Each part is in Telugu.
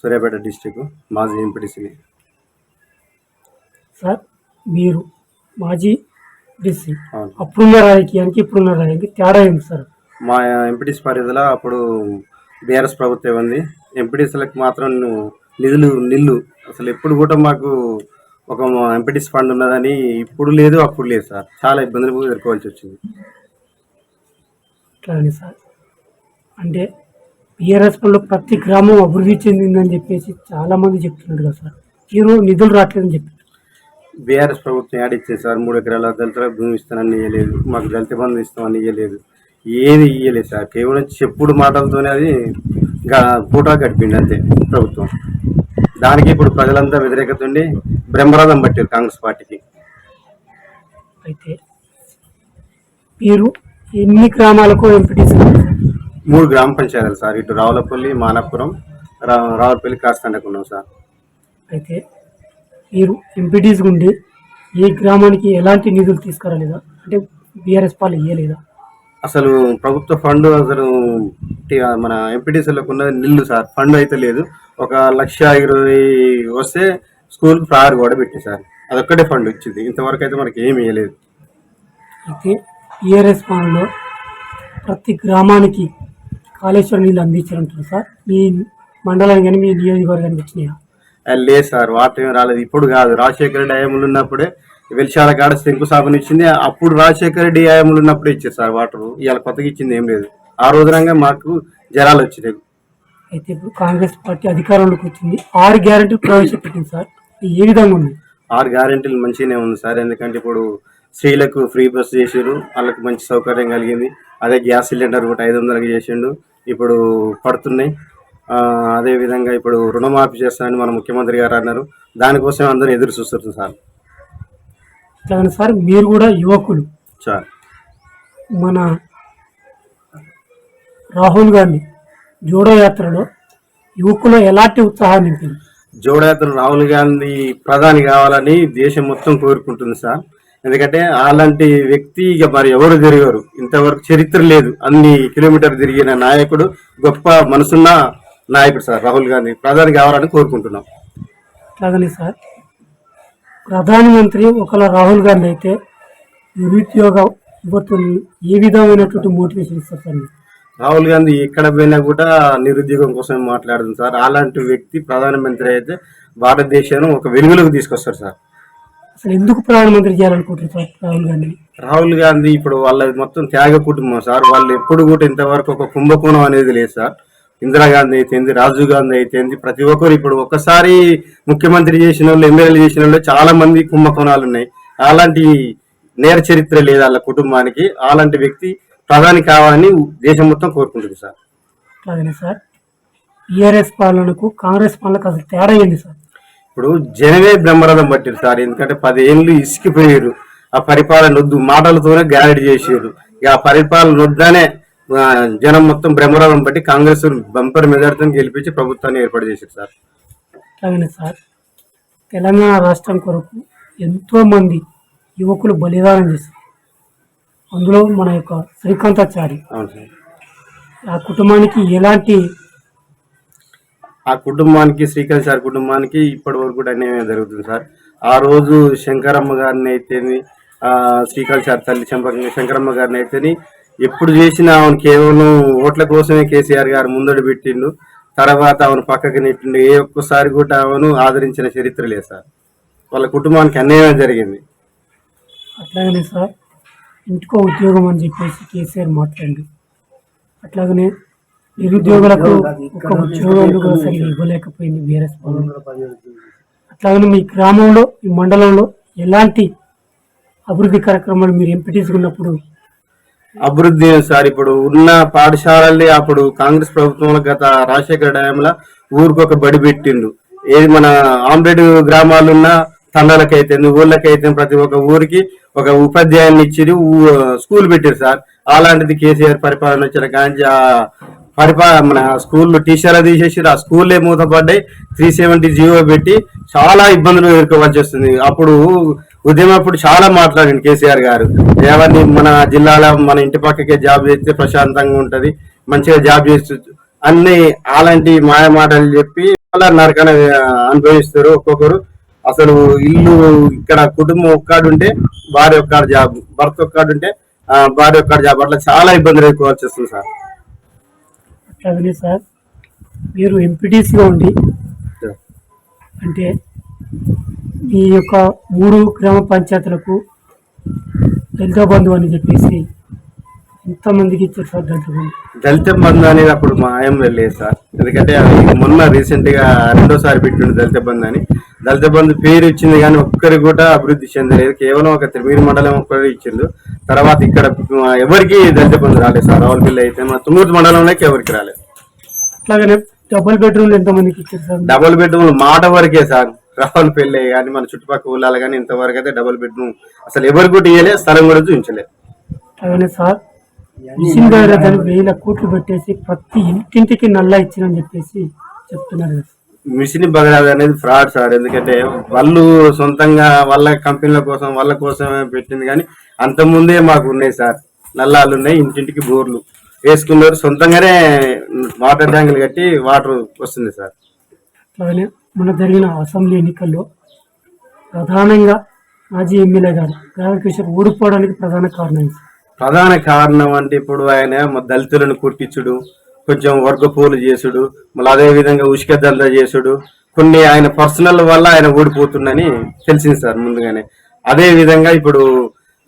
సూర్యాపేట డిస్టిక్ మాజీ ఎంపీటీసీని సార్ మీరు మాజీ డిసి. అవును. అప్పుడున్న రాజకీయానికి ఇప్పుడున్న రాజకీయానికి తేడా ఏంటి సార్? మా ఎంపీటీసీ పరిధిలో అప్పుడు బీఆర్ఎస్ ప్రభుత్వం ఉంది. ఎంపీటీసీలకు మాత్రం నిధులు నిల్లు. అసలు ఎప్పుడు కూడా మాకు ఒక ఎంపీటీసీ ఫండ్ ఉన్నదని ఇప్పుడు లేదు అప్పుడు లేదు సార్. చాలా ఇబ్బందులు ఎదుర్కోవాల్సి వచ్చింది. అట్లానే సార్ అంటే బీఆర్ఎస్ పనులు ప్రతి గ్రామం అభివృద్ధి చెందిందని చెప్పేసి చాలా మంది చెప్తున్నారు కదా సార్. ఈరోజు నిధులు రావట్లేదని చెప్పి. బీఆర్ఎస్ ప్రభుత్వం యాడ్ ఇచ్చింది సార్ మూడు ఎకరాల దళితులకు భూమి ఇస్తానని ఇవ్వలేదు మాకు దళిత బంధు ఇస్తామని ఇవ్వలేదు ఏది ఇవ్వలేదు సార్ కేవలం చెప్పుడు మాటలతోనే అది పూట గడిపింది అంతే ప్రభుత్వం. దానికి ఇప్పుడు ప్రజలంతా వ్యతిరేకత ఉండి బ్రహ్మరథం పట్టారు కాంగ్రెస్ పార్టీకి. అయితే మీరు ఎన్ని గ్రామాలకు ఎంపీటీసీ మూడు గ్రామ పంచాయతీలు సార్. ఇటు రావులపల్లి మానపురం రా రావులపల్లి కాస్తండకున్నాం సార్. అయితే మీరు ఎంపీటీసీ ఉండి ఏ గ్రామానికి ఎలాంటి నిధులు తీసుకురాలేదా? అంటే బీఆర్ఎస్ పాలు ఇవ్వలేదా అసలు ప్రభుత్వ ఫండ్ అసలు మన ఎంపీటీసీలకు ఉన్నది నిల్లు సార్. ఫండ్ అయితే లేదు. ఒక లక్ష ఇరవై వస్తే స్కూల్కి ప్రార్ కూడా పెట్టింది సార్. అదొక్కటే ఫండ్ వచ్చింది ఇంతవరకు అయితే మనకి ఏమి ఇవ్వలేదు అయితే బీఆర్ఎస్ పాలనలో ప్రతి గ్రామానికి కాళేశ్వరం నీళ్ళు అందించారంటారు సార్. మీ మండలానికి కానీ మీ నియోజకవర్గానికి వచ్చినాయా? లేదు సార్ వాటర్ ఏం రాలేదు. ఇప్పుడు కాదు రాజశేఖర రెడ్డి హయాంలో ఉన్నప్పుడే వెలిశాల కాడ శంకుస్థాపన ఇచ్చింది. అప్పుడు రాజశేఖర రెడ్డి హయాంలో ఉన్నప్పుడే ఇచ్చారు సార్ వాటర్. ఇవాళ కొత్తగా ఇచ్చింది ఏం లేదు. ఆ రోజునంగా మాకు జ్వరాలు వచ్చినాయి. అయితే ఇప్పుడు కాంగ్రెస్ పార్టీ అధికారంలోకి వచ్చింది. ఆరు గ్యారెంటీలు ప్రవేశపెట్టింది సార్. ఏ విధంగా ఉంది? ఆరు గ్యారెంటీలు మంచిగానే ఉంది సార్. ఎందుకంటే ఇప్పుడు స్త్రీలకు ఫ్రీ బస్ చేసారు వాళ్ళకి మంచి సౌకర్యం కలిగింది. అదే గ్యాస్ సిలిండర్ కూడా ఐదు వందలకి చేసిండు. ఇప్పుడు పడుతున్నాయి. ఆ, అదే విధంగా ఇప్పుడు రుణమాఫీ చేస్తానని మన ముఖ్యమంత్రి గారు అన్నారు. దానికోసం అందరూ ఎదురు చూస్తున్నారు సార్. అట్లాగని సార్ మీరు కూడా యువకులు. సార్ మన రాహుల్ గాంధీ జోడో యాత్రలో యువకులు ఎలాంటి ఉత్సాహాన్ని నింపింది? జోడయాత్ర రాహుల్ గాంధీ ప్రధాని కావాలని దేశం మొత్తం కోరుకుంటుంది సార్. ఎందుకంటే అలాంటి వ్యక్తి ఇక మరి ఎవరు తిరిగారు? ఇంతవరకు చరిత్ర లేదు. అన్ని కిలోమీటర్ తిరిగిన నాయకుడు గొప్ప మనసున్న నాయకుడు సార్ రాహుల్ గాంధీ. ప్రధాని కావాలని కోరుకుంటున్నాం. అట్లాగనే సార్ ప్రధానమంత్రి ఒకవేళ రాహుల్ గాంధీ అయితే నిరుద్యోగ యువతుల్ని ఏ విధమైనటువంటి మోటివేషన్ ఇస్తారు సార్? రాహుల్ గాంధీ ఎక్కడ పోయినా కూడా నిరుద్యోగం కోసం మాట్లాడుతుంది సార్. అలాంటి వ్యక్తి ప్రధానమంత్రి అయితే భారతదేశాన్ని ఒక వెలుగులోకి తీసుకొస్తారు సార్. అసలు ఎందుకు ప్రధానమంత్రి చేయాలనుకుంటున్నారు రాహుల్ గాంధీని? రాహుల్ గాంధీ ఇప్పుడు వాళ్ళ మొత్తం త్యాగ కుటుంబం సార్ వాళ్ళు ఎప్పుడు కూడా ఇంతవరకు ఒక కుంభకోణం అనేది లేదు సార్. ఇందిరాగాంధీ అయితేంది రాజీవ్ గాంధీ అయితేంది ప్రతి ఒక్కరు ఇప్పుడు ఒక్కసారి ముఖ్యమంత్రి చేసిన వాళ్ళు ఎమ్మెల్యేలు చేసిన వాళ్ళు చాలా మంది కుంభకోణాలు ఉన్నాయి. అలాంటి నేర చరిత్ర లేదు వాళ్ళ కుటుంబానికి. అలాంటి వ్యక్తి ప్రధాని కావాలని దేశం మొత్తం కోరుకుంటుంది సార్. అట్లాగనే సార్ టీఆర్ఎస్ పాలనకు కాంగ్రెస్ పాలనకు అసలు తేడా ఏంది సార్? ఇప్పుడు జనమే బ్రహ్మరథం పట్టారు సార్. ఎందుకంటే పదేళ్ళు ఇసుకిపోయారు. ఆ పరిపాలన వద్దు. మాటలతోనే గ్యారెంటీ చేసారు. ఇక ఆ పరిపాలన వద్దనే జనం మొత్తం బ్రహ్మరథం బట్టి కాంగ్రెస్ బంపర్ మెజార్టీతో గెలిపించి ప్రభుత్వాన్ని ఏర్పాటు చేశారు సార్. అట్లాగనే సార్. తెలంగాణ రాష్ట్రం కొరకు ఎంతో మంది యువకులు బలిదానం చేశారు. అందులో మన యొక్క శ్రీకాంతాచారి అవును సార్. ఆ కుటుంబానికి ఎలాంటి ఆ కుటుంబానికి శ్రీకాంత్ సార్ కుటుంబానికి ఇప్పటి వరకు కూడా అన్యాయం జరుగుతుంది సార్. ఆ రోజు శంకరమ్మ గారిని అయితేని శ్రీకాంత్ సార్ తల్లి శంకరమ్మ గారిని అయితేని ఎప్పుడు చేసినా ఆమెను కేవలం ఓట్ల కోసమే కేసీఆర్ గారు ముందడు పెట్టిండు. తర్వాత ఆమెను పక్కకి నెట్టిండు. ఏ ఒక్కసారి కూడా ఆమెను ఆదరించిన చరిత్ర లేదు సార్. వాళ్ళ కుటుంబానికి అన్యాయం జరిగింది. అట్లాగనే సార్ ఇంటికో ఉద్యోగం అని చెప్పేసి కేసీఆర్ మాట్లాడండి. అట్లాగనే నిరుద్యోగులకు ఒక ఉద్యోగాలు కూడా సరిగ్గా ఇవ్వలేకపోయింది బీఆర్ఎస్ పాలన అట్లాగనే మీ గ్రామంలో మీ మండలంలో ఎలాంటి అభివృద్ధి కార్యక్రమాలు మీరు ఎంపీటీసీ ఉన్నప్పుడు అభివృద్ధి సార్ ఇప్పుడు ఉన్న పాఠశాలల్ని అప్పుడు కాంగ్రెస్ ప్రభుత్వంలో గత రాజశేఖర టైంలో ఊరికి ఒక బడి పెట్టిండు. ఏది మన ఆమ్లెట్ గ్రామాలున్న తండాలకైతే ఊళ్ళకైతే ప్రతి ఒక్క ఊరికి ఒక ఉపాధ్యాయుని ఇచ్చి స్కూల్ పెట్టారు సార్. అలాంటిది కేసీఆర్ పరిపాలన వచ్చిన కానీ పరిపా పరిపాలన మన స్కూల్లో టీచర్లు తీసేసి ఆ స్కూల్లే మూతపడ్డాయి త్రీ సెవెంటీ జీవో పెట్టి చాలా ఇబ్బందులు ఎదుర్కోవాల్సి వస్తుంది. అప్పుడు ఉదయం అప్పుడు చాలా మాట్లాడింది కేసీఆర్ గారు. ఎవరిని మన జిల్లాలో మన ఇంటి పక్కకే జాబ్ చేస్తే ప్రశాంతంగా ఉంటుంది మంచిగా జాబ్ చేస్తూ అన్ని అలాంటి మాయ మాటలు చెప్పి చాలా నరకన అనుభవిస్తారు ఒక్కొక్కరు. అసలు ఇల్లు ఇక్కడ కుటుంబం ఒక్కడుంటే భార్య ఒక్కడ జాబ్ భర్త ఒక్కడుంటే భార్య ఒక్కడ జాబ్ అట్లా చాలా ఇబ్బందులు ఎక్కువ వస్తుంది సార్. అట్లాగనే సార్ మీరు ఎంపీటీసీగా ఉండి అంటే ఈ యొక్క మూడు గ్రామ పంచాయతీలకు దళిత బంధువు అని చెప్పేసి ఎంతమందికి ఇచ్చారు సార్ దళిత బంధు. దళిత బంధు అనేది అప్పుడు మా ఆయం వెళ్ళలేదు సార్. ఎందుకంటే అది మొన్న రీసెంట్గా రెండోసారి పెట్టిండు దళిత బంధు అని. దళిత బంధు పేరు ఇచ్చింది కానీ ఒక్కరికి కూడా అభివృద్ధి చెందలేదు. కేవలం ఒక త్రిమీరి మండలం ఒక్కరికి ఇచ్చిండు. తర్వాత ఇక్కడ ఎవరికి దళిత బంధు రాలేదు సార్. రావులపల్లి అయితే మన తుమ్మూరు మండలంలోకి ఎవరికి రాలేదు. అట్లాగనే డబుల్ బెడ్రూమ్లు ఎంతమందికి ఇచ్చారు సార్? డబుల్ బెడ్రూమ్ మాట వరకే సార్. రావులపల్లి కానీ మన చుట్టుపక్కల ఊళ్ళాలు కానీ ఇంతవరకు అయితే డబుల్ బెడ్రూమ్ అసలు ఎవరికి కూడా ఇయ్యలే స్థలం కూడా చూపించలేదు సార్ మిషన్ దగ్గర దానికి వేల కోట్లు పెట్టేసి ప్రతి ఇంటింటికి నల్ల ఇచ్చినని చెప్పేసి చెప్తున్నారు. మిషన్ బగరాజ్ అనేది ఫ్రాడ్ సార్. ఎందుకంటే వాళ్ళు సొంతంగా వాళ్ళ కంపెనీల కోసం వాళ్ళ కోసమే పెట్టింది కానీ అంత ముందే మాకు ఉన్నాయి సార్. నల్లాలు ఉన్నాయి ఇంటింటికి బోర్లు వేసుకున్నారు. సొంతంగానే వాటర్ ట్యాంకులు కట్టి వాటర్ వస్తుంది సార్. అట్లాగనే మొన్న జరిగిన అసెంబ్లీ ఎన్నికల్లో ప్రధానంగా మాజీ ఎమ్మెల్యే గారు రాధాకిషోర్ ఓడిపోవడానికి ప్రధాన కారణం. ప్రధాన కారణం అంటే ఇప్పుడు ఆయన మ- దళితులను కుట్టించుడు కొంచెం వర్గపోలు చేసుడు మళ్ళీ అదే విధంగా ఉష్క దందా చేసుడు. కొన్ని ఆయన పర్సనల్ వల్ల ఆయన ఓడిపోతుందని తెలిసింది సార్ ముందుగానే. అదే విధంగా ఇప్పుడు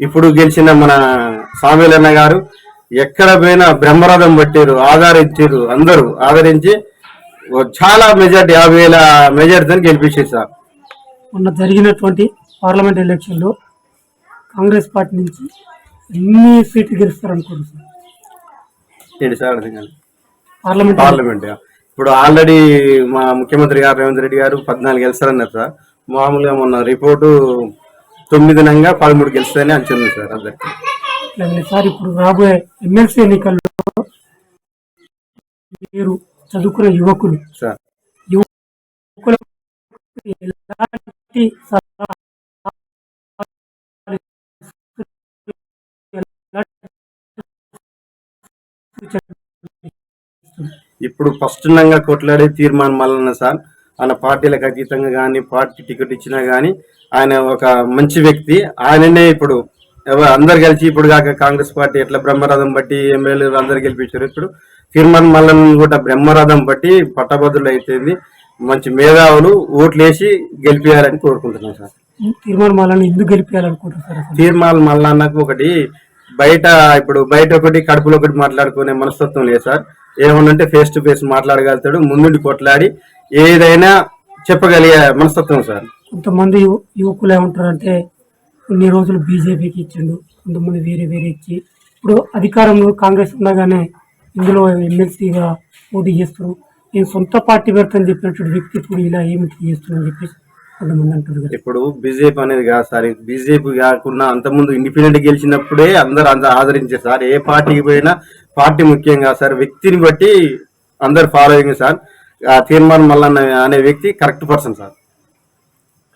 ఇప్పుడు గెలిచిన మన సామీలన్న గారు ఎక్కడ పోయినా బ్రహ్మరథం పట్టారు ఆదరించారు అందరూ ఆదరించి చాలా మెజార్టీ యాభై వేల మెజార్టీతో గెలిపించారు సార్. మొన్న జరిగినటువంటి పార్లమెంట్ ఎలక్షన్లో కాంగ్రెస్ పార్టీ నుంచి ఎన్ని సీట్లు గెలుస్తారు అనుకుంటున్నారు సార్? ఏంటి సార్. పార్లమెంట్ పార్లమెంట్ ఇప్పుడు ఆల్రెడీ మా ముఖ్యమంత్రి గారు రేవంత్ రెడ్డి గారు పద్నాలుగు గెలుస్తారన్నారు సార్. మామూలుగా మొన్న రిపోర్టు తొమ్మిది నంగా పదమూడు గెలుస్తాయని అంచనా సార్ అందరికి. సార్ ఇప్పుడు రాబోయే ఎమ్మెల్సీ ఎన్నికల్లో మీరు చదువుకున్న యువకులు. సార్. ఎలాంటి ఇప్పుడు ఫస్ట్ నంగా కొట్లాడే తీర్మానం మల్లన్న సార్ ఆయన పార్టీలకు అతీతంగా కానీ పార్టీ టికెట్ ఇచ్చినా కానీ ఆయన ఒక మంచి వ్యక్తి. ఆయననే ఇప్పుడు అందరు కలిసి ఇప్పుడు కాక కాంగ్రెస్ పార్టీ ఎట్లా బ్రహ్మరథం బట్టి ఎమ్మెల్యేలు అందరు గెలిపించారు. ఇప్పుడు తీర్మానం మల్లన్న కూడా బ్రహ్మరథం బట్టి పట్టభద్రులు అయితేంది మంచి మేధావులు ఓట్లేసి గెలిపించాలని కోరుకుంటున్నాను సార్. తీర్మానం వాళ్ళని ఎందుకు గెలిపించాలనుకుంటున్నారు? తీర్మాల మల్లన్నకు ఒకటి బయట ఇప్పుడు బయట ఒకటి కడుపులో ఒకటి మాట్లాడుకునే మనస్తత్వం లేదు సార్. ఏమన్నంటే ఫేస్ టు ఫేస్ మాట్లాడగలుగుతాడు ముందుండి కొట్లాడి ఏదైనా చెప్పగలిగే మనస్తత్వం సార్. కొంతమంది యువ- యువకులు ఏమంటారంటే కొన్ని రోజులు బీజేపీకి ఇచ్చిండు కొంతమంది వేరే వేరే ఇచ్చి. ఇప్పుడు అధికారంలో కాంగ్రెస్ ఉండగానే ఇందులో ఎమ్మెల్సీగా పోటీ చేస్తారు నేను సొంత పార్టీ పెడతాను చెప్పినటువంటి వ్యక్తి ఇప్పుడు ఇలా ఏమిటి చేస్తున్నాను చెప్పేసి కొంతమంది అంటారు కదా. ఇప్పుడు బీజేపీ అనేది కాదు సార్. బీజేపీ కాకుండా అంతకుముందు ఇండిపెండెంట్ గెలిచినప్పుడే అందరు అందరు ఆదరించారు సార్. ఏ పార్టీకి పోయినా పార్టీ ముఖ్యం కాదు సార్. వ్యక్తిని బట్టి అందరు ఫాలోయింగ్ సార్. ఆ తీర్మానం మల్లన్న అనే వ్యక్తి కరెక్ట్ పర్సన్ సార్.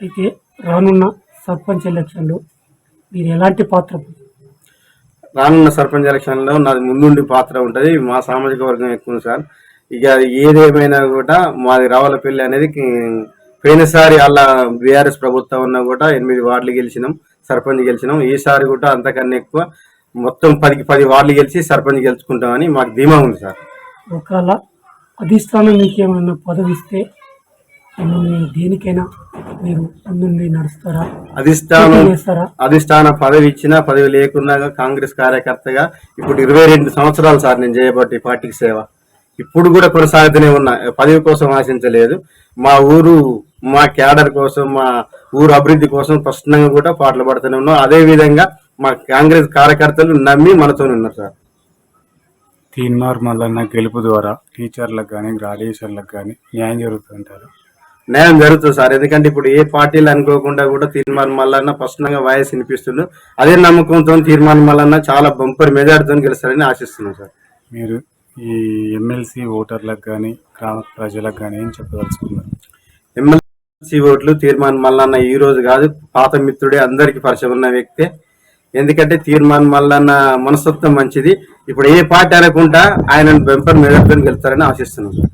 అయితే రానున్న సర్పంచ్ ఎలక్షన్లో మీరు ఎలాంటి పాత్ర రానున్న సర్పంచ్ ఎలక్షన్లో నాది ముందుండి పాత్ర ఉంటది. మా సామాజిక వర్గం ఎక్కువ సార్. ఇక ఏదేమైనా కూడా మాది రావులపల్లి అనేది కి- పోయినసారి అలా బీఆర్ఎస్ ప్రభుత్వం ఉన్నా కూడా ఎనిమిది వార్డులు గెలిచినాం సర్పంచ్ గెలిచినాం. ఈసారి కూడా అంతకన్నా ఎక్కువ మొత్తం పదికి పది వార్డులు గెలిచి సర్పంచ్ గెలుచుకుంటామని మాకు ధీమా ఉంది సార్. ఒకవేళ అధిష్టానం మీకు ఏమైనా పదవి ఇస్తే మిమ్మల్ని దేనికైనా మీరు ముందుండి నడుస్తారా? అధిష్టానం అధిష్టాన పదవి ఇచ్చినా పదవి లేకున్నా కాంగ్రెస్ కార్యకర్తగా ఇప్పుడు ఇరవై రెండు సంవత్సరాలు సార్ నేను చేయబట్టి పార్టీకి సేవ. ఇప్పుడు కూడా కొనసాగుతూనే ఉన్నా. పదవి కోసం ఆశించలేదు. మా ఊరు మా క్యాడర్ కోసం మా ఊరు అభివృద్ధి కోసం స్పష్టంగా కూడా పాటలు పడుతూనే ఉన్నాం. అదే విధంగా మా కాంగ్రెస్ కార్యకర్తలు నమ్మి మనతో ఉన్నారు సార్. తీన్మార్ మల్లన్న గెలుపు ద్వారా టీచర్లకు కానీ గ్రాడ్యుయేషన్లకు కానీ న్యాయం జరుగుతుంటారు న్యాయం జరుగుతుంది సార్. ఎందుకంటే ఇప్పుడు ఏ పార్టీలు అనుకోకుండా కూడా తీర్మానం మల్లన్న స్పష్టంగా వాయిస్ వినిపిస్తుండు. అదే నమ్మకంతో తీర్మానం మల్లన్న చాలా బంపర్ మెజార్టీతో గెలుస్తారని ఆశిస్తున్నాం సార్. మీరు ఈ ఎమ్మెల్సీ ఓటర్లకు కానీ గ్రామ ప్రజలకు కానీ ఏం చెప్పదలుచుకున్నారు? ఎమ్మెల్సీ ఓట్లు తీర్మానం మల్లన్న ఈ రోజు కాదు. పాత మిత్రుడే అందరికి పరిచయం ఉన్న వ్యక్తే. ఎందుకంటే తీర్మానం మల్లన్న మనస్తత్వం మంచిది. ఇప్పుడు ఏ పార్టీ అనుకుంటా ఆయన బెంపర్ మెజార్టీతో గెలుస్తారని ఆశిస్తున్నాను